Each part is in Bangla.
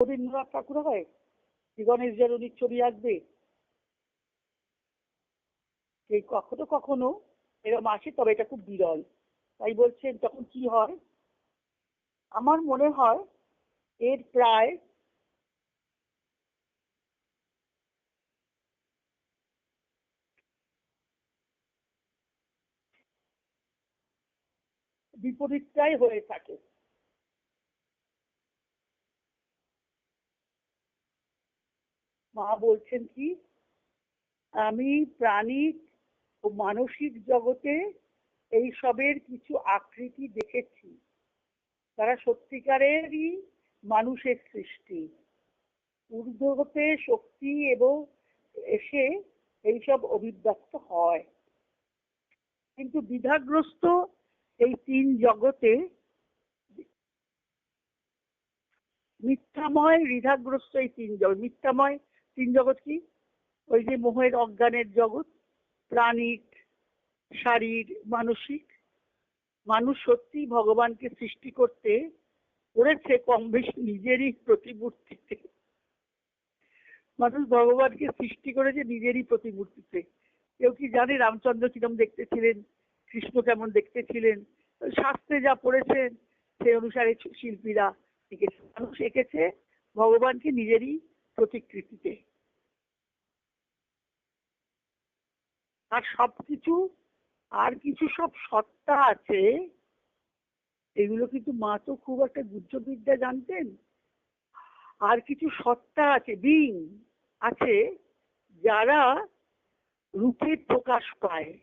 রবীন্দ্রনাথ ঠাকুর হয়? গণেশ জননীর ছবি আঁকবে? এই কখনো কখনো এরকম আসে, তবে এটা খুব বিরল। তাই বলছেন, তখন কি হয়? আমার মনে হয় এর প্রায় বিপরীতটাই হয়ে থাকে। মা বলছেন কি, আমি প্রাণিক ও মানসিক জগতে এই সবের কিছু আকৃতি দেখেছি। তারা সত্যিকারেরই মানুষের সৃষ্টি। ঊর্ধ্ব হতে শক্তি এবং এসে এইসব অভিব্যক্ত হয়। কিন্তু দ্বিধাগ্রস্ত এই তিন জগতে মিথ্যাময়, দ্বিধাগ্রস্ত এই তিন জগৎ মিথ্যাময় তিন জগৎ কি? ওই যে মোহের অজ্ঞানের জগৎ প্রাণিক শারীর, মানসিক। মানুষ সত্যি ভগবানকে সৃষ্টি করতে করেছে কম বেশি নিজেরই প্রতিমূর্তিতে। মানুষ ভগবানকে সৃষ্টি করেছে নিজেরই প্রতিমূর্তিতে। কেউ কি জানে রামচন্দ্র কিরম দেখতে ছিলেন কৃষ্ণ কেমন দেখতে ছিলেন শাস্ত্রে যা পড়েছেন, সেই অনুসারে শিল্পীরা এঁকেছে। মানুষ এঁকেছে ভগবানকে নিজেরই প্রতিকৃতিতে। আর সবকিছু আর কিছু সব সত্তা আছে। এগুলো কিন্তু মা তো খুব একটা গুজ্জবিদ্যা জানতেন? আর কিছু সত্তা আছে বিং আছে, যারা রূপে প্রকাশ পায়।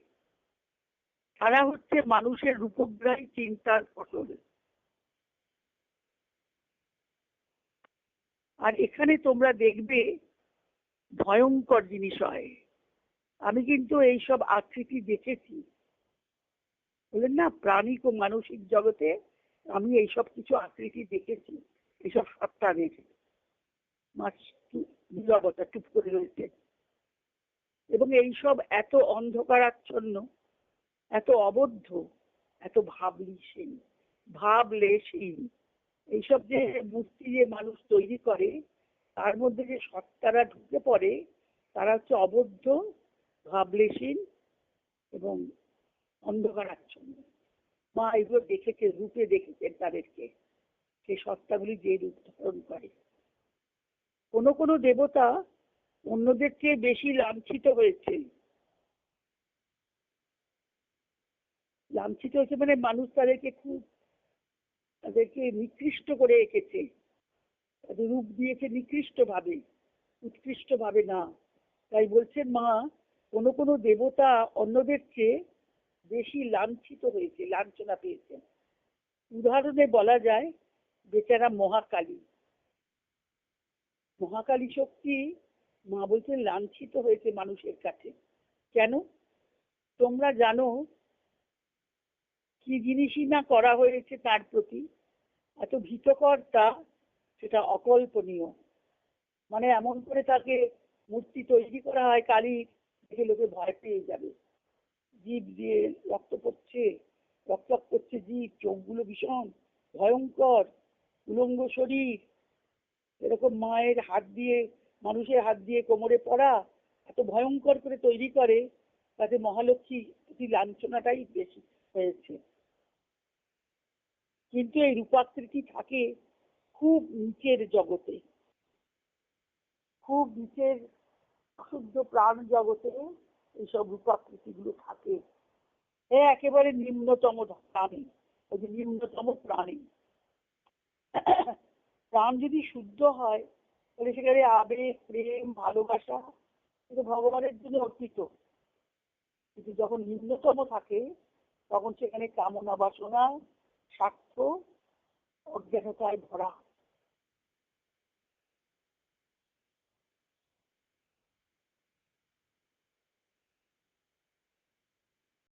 তারা হচ্ছে মানুষের রূপগ্রাহী চিন্তার ফসল। আর এখানে তোমরা দেখবে ভয়ঙ্কর জিনিস হয়। আমি কিন্তু এইসব আকৃতি দেখেছি। বললেন, না প্রাণিক ও মানসিক জগতে আমি এইসব কিছু আকৃতি দেখেছি, এইসব সত্তা দেখে মাছ নীরবতা টুপ করে রয়েছে। এবং এইসব এত অন্ধকারাচ্ছন্ন, এত অবদ্ধ, এত ভাবলিসীন ভাবলেশীন এইসব যে মূর্তি যে মানুষ তৈরি করে, তার মধ্যে যে সত্তারা ঢুকে পড়ে, তারা হচ্ছে অবদ্ধ ভাবলেশীন এবং অন্ধকারাচ্ছন্ন মা এগুলো দেখেছে, রূপে দেখেছেন তাদেরকে। সেই সত্তাগুলি যে রূপ ধারণ করে। কোনো কোনো দেবতা অন্যদের চেয়ে বেশি লাঞ্ছিত হয়েছে। লাঞ্ছিত হয়েছে মানে মানুষ তাদেরকে খুব, তাদেরকে নিকৃষ্ট করে এঁকেছে তাদের রূপ দিয়েছে নিকৃষ্ট ভাবে উৎকৃষ্ট ভাবে না। তাই বলছেন মা কোনো কোনো দেবতা অন্যদের চেয়ে বেশি লাঞ্ছিত হয়েছে, লাঞ্ছনা পেয়েছেন। উদাহরণে বলা যায়, বেচারা মহাকালী। মহাকালী শক্তি মা বলছেন, লাঞ্ছিত হয়েছে মানুষের কাছে। কেন? তোমরা জানো কি জিনিসই না করা হয়েছে তার প্রতি। এত ভীতকর তা, সেটা অকল্পনীয়। মানে এমন করে তাকে মূর্তি তৈরি করা হয় কালী দেখে লোকে ভয় পেয়ে যাবে। জীব দিয়ে রক্ত পড়ছে রক্ত করছে জীব চোখগুলো ভীষণ ভয়ঙ্কর, উলঙ্গ শরীর। এরকম মায়ের হাত দিয়ে, মানুষের হাত দিয়ে কোমরে পড়া এত ভয়ঙ্কর করে তৈরি করে, তাতে মহালক্ষ্মী প্রতি লাঞ্ছনাটাই বেশি হয়েছে। কিন্তু এই রূপাকৃতি থাকে খুব নিচের জগতে। খুব নিচের শুদ্ধ প্রাণ জগতে এইসব রূপাকৃতি গুলো থাকে। এ একেবারে নিম্নতম প্রাণী ওই যে নিম্নতম প্রাণী। প্রাণ যদি শুদ্ধ হয়, তাহলে সেখানে আবেগ, প্রেম, ভালোবাসা কিন্তু ভগবানের জন্য অর্পিত। কিন্তু যখন নিম্নতম থাকে, তখন সেখানে কামনা বাসনা, স্বার্থ, অজ্ঞানতায় ভরা।